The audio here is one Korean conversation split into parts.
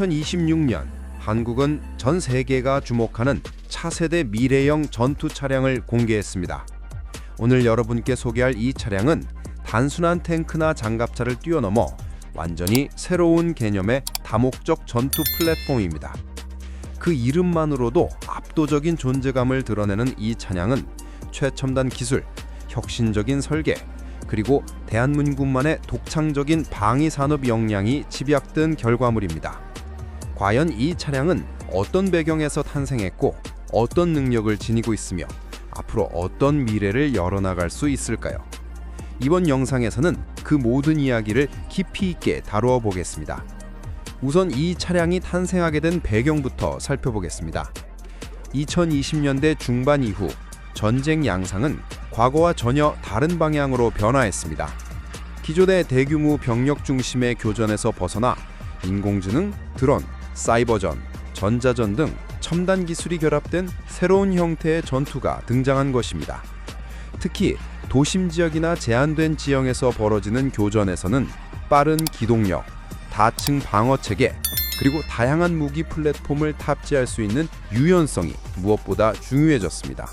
2026년 한국은 전 세계가 주목하는 차세대 미래형 전투 차량을 공개했습니다. 오늘 여러분께 소개할 이 차량은 단순한 탱크나 장갑차를 뛰어넘어 완전히 새로운 개념의 다목적 전투 플랫폼입니다. 그 이름만으로도 압도적인 존재감을 드러내는 이 차량은 최첨단 기술, 혁신적인 설계, 그리고 대한민국만의 독창적인 방위 산업 역량이 집약된 결과물입니다. 과연 이 차량은 어떤 배경에서 탄생했고 어떤 능력을 지니고 있으며 앞으로 어떤 미래를 열어나갈 수 있을까요? 이번 영상에서는 그 모든 이야기를 깊이 있게 다루어 보겠습니다. 우선 이 차량이 탄생하게 된 배경부터 살펴보겠습니다. 2020년대 중반 이후 전쟁 양상은 과거와 전혀 다른 방향으로 변화했습니다. 기존의 대규모 병력 중심의 교전에서 벗어나 인공지능, 드론, 사이버전, 전자전 등 첨단 기술이 결합된 새로운 형태의 전투가 등장한 것입니다. 특히 도심 지역이나 제한된 지형에서 벌어지는 교전에서는 빠른 기동력, 다층 방어 체계, 그리고 다양한 무기 플랫폼을 탑재할 수 있는 유연성이 무엇보다 중요해졌습니다.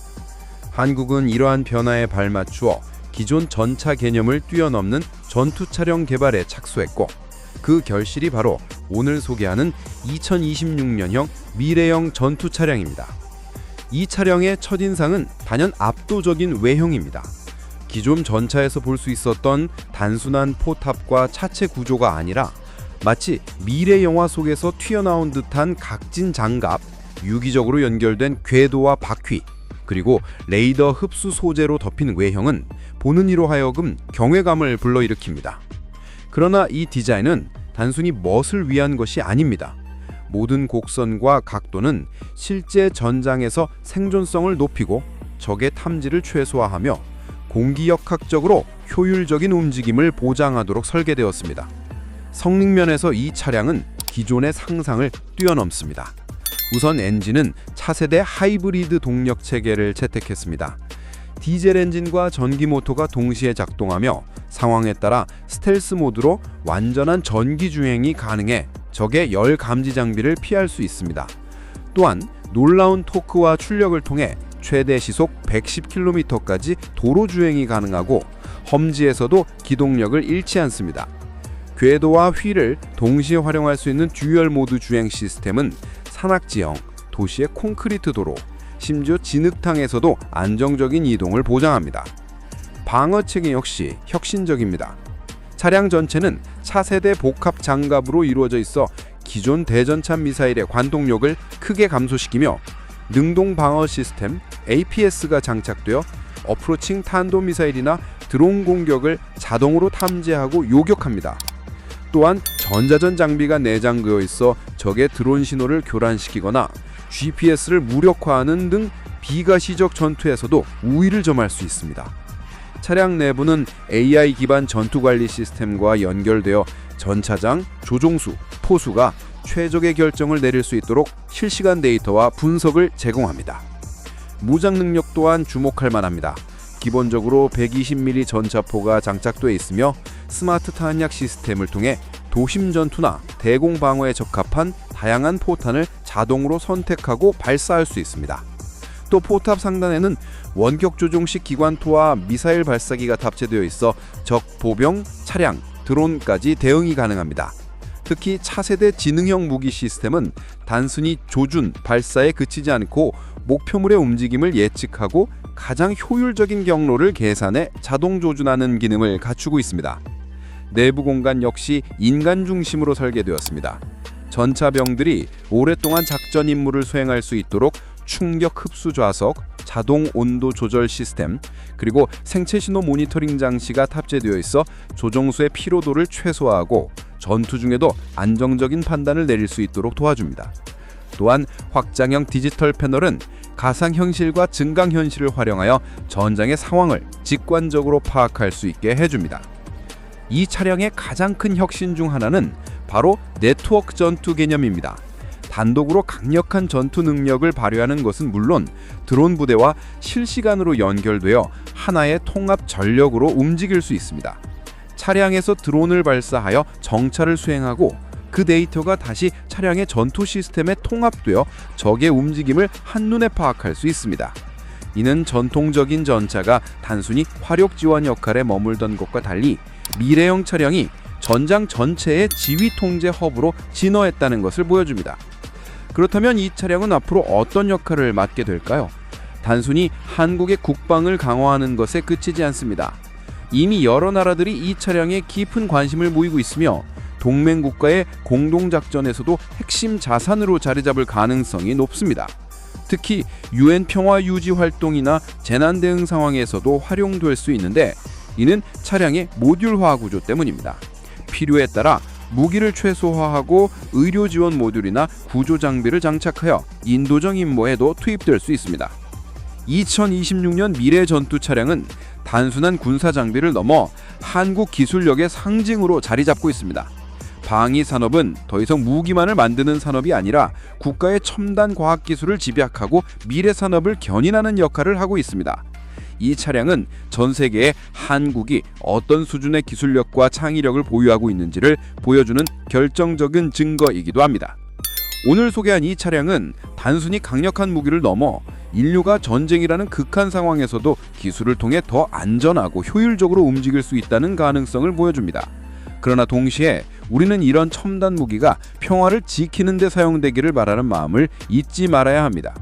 한국은 이러한 변화에 발맞추어 기존 전차 개념을 뛰어넘는 전투 차량 개발에 착수했고 그 결실이 바로 오늘 소개하는 2026년형 미래형 전투 차량입니다. 이 차량의 첫인상은 단연 압도적인 외형입니다. 기존 전차에서 볼 수 있었던 단순한 포탑과 차체 구조가 아니라 마치 미래 영화 속에서 튀어나온 듯한 각진 장갑, 유기적으로 연결된 궤도와 바퀴, 그리고 레이더 흡수 소재로 덮인 외형은 보는 이로 하여금 경외감을 불러일으킵니다. 그러나 이 디자인은 단순히 멋을 위한 것이 아닙니다. 모든 곡선과 각도는 실제 전장에서 생존성을 높이고 적의 탐지를 최소화하며 공기역학적으로 효율적인 움직임을 보장하도록 설계되었습니다. 성능면에서 이 차량은 기존의 상상을 뛰어넘습니다. 우선 엔진은 차세대 하이브리드 동력 체계를 채택했습니다. 디젤 엔진과 전기 모터가 동시에 작동하며 상황에 따라 스텔스 모드로 완전한 전기 주행이 가능해 적의 열 감지 장비를 피할 수 있습니다. 또한 놀라운 토크와 출력을 통해 최대 시속 110km까지 도로 주행이 가능하고 험지에서도 기동력을 잃지 않습니다. 궤도와 휠을 동시에 활용할 수 있는 듀얼 모드 주행 시스템은 산악지형, 도시의 콘크리트 도로, 심지어 진흙탕에서도 안정적인 이동을 보장합니다. 방어 체계 역시 혁신적입니다. 차량 전체는 차세대 복합 장갑으로 이루어져 있어 기존 대전차 미사일의 관동력을 크게 감소시키며 능동 방어 시스템 APS가 장착되어 어프로칭 탄도 미사일이나 드론 공격을 자동으로 탐지하고 요격합니다. 또한 전자전 장비가 내장되어 있어 적의 드론 신호를 교란시키거나 GPS를 무력화하는 등 비가시적 전투에서도 우위를 점할 수 있습니다. 차량 내부는 AI 기반 전투 관리 시스템과 연결되어 전차장, 조종수, 포수가 최적의 결정을 내릴 수 있도록 실시간 데이터와 분석을 제공합니다. 무장 능력 또한 주목할 만합니다. 기본적으로 120mm 전차포가 장착돼 있으며 스마트 탄약 시스템을 통해 도심 전투나 대공 방어에 적합한 다양한 포탄을 자동으로 선택하고 발사할 수 있습니다. 또 포탑 상단에는 원격 조종식 기관토와 미사일 발사기가 탑재되어 있어 적 보병, 차량, 드론까지 대응이 가능합니다. 특히 차세대 지능형 무기 시스템은 단순히 조준, 발사에 그치지 않고 목표물의 움직임을 예측하고 가장 효율적인 경로를 계산해 자동 조준하는 기능을 갖추고 있습니다. 내부 공간 역시 인간 중심으로 설계되었습니다. 전차병들이 오랫동안 작전 임무를 수행할 수 있도록 충격 흡수 좌석, 자동 온도 조절 시스템, 그리고 생체 신호 모니터링 장치가 탑재되어 있어 조종수의 피로도를 최소화하고 전투 중에도 안정적인 판단을 내릴 수 있도록 도와줍니다. 또한 확장형 디지털 패널은 가상 현실과 증강 현실을 활용하여 전장의 상황을 직관적으로 파악할 수 있게 해줍니다. 이 차량의 가장 큰 혁신 중 하나는 바로 네트워크 전투 개념입니다. 단독으로 강력한 전투 능력을 발휘하는 것은 물론 드론 부대와 실시간으로 연결되어 하나의 통합 전력으로 움직일 수 있습니다. 차량에서 드론을 발사하여 정찰을 수행하고 그 데이터가 다시 차량의 전투 시스템에 통합되어 적의 움직임을 한눈에 파악할 수 있습니다. 이는 전통적인 전차가 단순히 화력 지원 역할에 머물던 것과 달리 미래형 차량이 전장 전체의 지휘 통제 허브로 진화했다는 것을 보여줍니다. 그렇다면 이 차량은 앞으로 어떤 역할을 맡게 될까요? 단순히 한국의 국방을 강화하는 것에 그치지 않습니다. 이미 여러 나라들이 이 차량에 깊은 관심을 보이고 있으며 동맹 국가의 공동 작전에서도 핵심 자산으로 자리 잡을 가능성이 높습니다. 특히 유엔 평화 유지 활동이나 재난 대응 상황에서도 활용될 수 있는데 이는 차량의 모듈화 구조 때문입니다. 필요에 따라 무기를 최소화하고 의료 지원 모듈이나 구조 장비를 장착하여 인도적 임무에도 투입될 수 있습니다. 2026년 미래 전투 차량은 단순한 군사 장비를 넘어 한국 기술력의 상징으로 자리 잡고 있습니다. 방위 산업은 더 이상 무기만을 만드는 산업이 아니라 국가의 첨단 과학 기술을 집약하고 미래 산업을 견인하는 역할을 하고 있습니다. 이 차량은 전 세계에 한국이 어떤 수준의 기술력과 창의력을 보유하고 있는지를 보여주는 결정적인 증거이기도 합니다. 오늘 소개한 이 차량은 단순히 강력한 무기를 넘어 인류가 전쟁이라는 극한 상황에서도 기술을 통해 더 안전하고 효율적으로 움직일 수 있다는 가능성을 보여줍니다. 그러나 동시에 우리는 이런 첨단 무기가 평화를 지키는 데 사용되기를 바라는 마음을 잊지 말아야 합니다.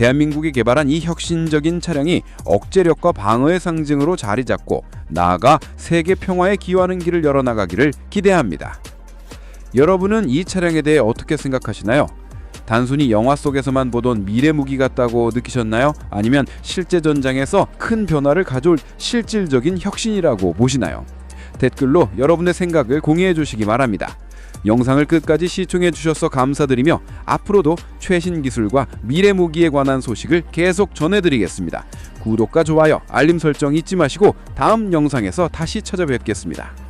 대한민국이 개발한 이 혁신적인 차량이 억제력과 방어의 상징으로 자리 잡고 나아가 세계 평화에 기여하는 길을 열어나가기를 기대합니다. 여러분은 이 차량에 대해 어떻게 생각하시나요? 단순히 영화 속에서만 보던 미래 무기 같다고 느끼셨나요? 아니면 실제 전장에서 큰 변화를 가져올 실질적인 혁신이라고 보시나요? 댓글로 여러분의 생각을 공유해 주시기 바랍니다. 영상을 끝까지 시청해 주셔서 감사드리며 앞으로도 최신 기술과 미래 무기에 관한 소식을 계속 전해드리겠습니다. 구독과 좋아요, 알림 설정 잊지 마시고 다음 영상에서 다시 찾아뵙겠습니다.